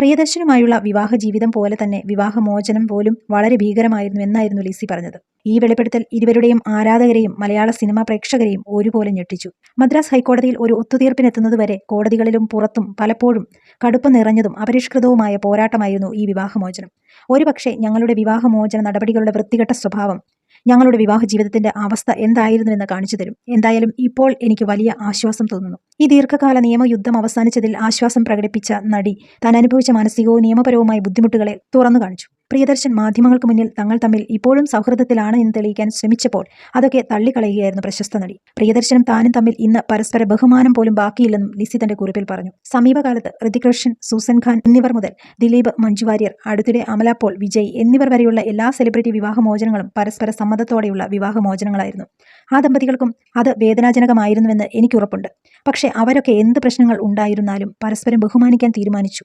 പ്രിയദർശനുമായുള്ള വിവാഹ ജീവിതം പോലെ തന്നെ വിവാഹമോചനം പോലും വളരെ ഭീകരമായിരുന്നു എന്നായിരുന്നു ലിസി പറഞ്ഞത്. ഈ വെളിപ്പെടുത്തൽ ഇരുവരുടെയും ആരാധകരെയും മലയാള സിനിമാ പ്രേക്ഷകരെയും ഒരുപോലെ ഞെട്ടിച്ചു. മദ്രാസ് ഹൈക്കോടതിയിൽ ഒരു ഒത്തുതീർപ്പിനെത്തുന്നതുവരെ കോടതികളിലും പുറത്തും പലപ്പോഴും കടുപ്പം നിറഞ്ഞതും അപരിഷ്കൃതവുമായ പോരാട്ടമായിരുന്നു ഈ വിവാഹമോചനം. ഒരുപക്ഷെ ഞങ്ങളുടെ വിവാഹമോചന നടപടികളുടെ വൃത്തികെട്ട സ്വഭാവം ഞങ്ങളുടെ വിവാഹ ജീവിതത്തിന്റെ അവസ്ഥ എന്തായിരുന്നുവെന്ന് കാണിച്ചു തരും. എന്തായാലും ഇപ്പോൾ എനിക്ക് വലിയ ആശ്വാസം തോന്നുന്നു. ഈ ദീർഘകാല നിയമയുദ്ധം അവസാനിച്ചതിൽ ആശ്വാസം പ്രകടിപ്പിച്ച നടി താൻ അനുഭവിച്ച മാനസികവും നിയമപരവുമായ ബുദ്ധിമുട്ടുകളെ തുറന്നു കാണിച്ചു. പ്രിയദർശൻ മാധ്യമങ്ങൾക്ക് മുന്നിൽ തങ്ങൾ തമ്മിൽ ഇപ്പോഴും സൗഹൃദത്തിലാണ് എന്ന് തെളിയിക്കാൻ ശ്രമിച്ചപ്പോൾ അതൊക്കെ തള്ളിക്കളയുകയായിരുന്നു പ്രശസ്ത നടി. പ്രിയദർശനും താനും തമ്മിൽ ഇന്ന് പരസ്പര ബഹുമാനം പോലും ബാക്കിയില്ലെന്നും ലിസി തന്റെ കുറിപ്പിൽ പറഞ്ഞു. സമീപകാലത്ത് ഋതിക് റോഷൻ സൂസൻ ഖാൻ എന്നിവർ മുതൽ ദിലീപ് മഞ്ജുവാര്യർ അടുത്തിടെ അമല പോൾ വിജയ് എന്നിവർ വരെയുള്ള എല്ലാ സെലിബ്രിറ്റി വിവാഹമോചനങ്ങളും പരസ്പര സമ്മതത്തോടെയുള്ള വിവാഹമോചനങ്ങളായിരുന്നു. ആ ദമ്പതികൾക്കും അത് വേദനാജനകമായിരുന്നുവെന്ന് എനിക്കുറപ്പുണ്ട്. പക്ഷേ അവരൊക്കെ എന്ത് പ്രശ്നങ്ങൾ ഉണ്ടായിരുന്നാലും പരസ്പരം ബഹുമാനിക്കാൻ തീരുമാനിച്ചു.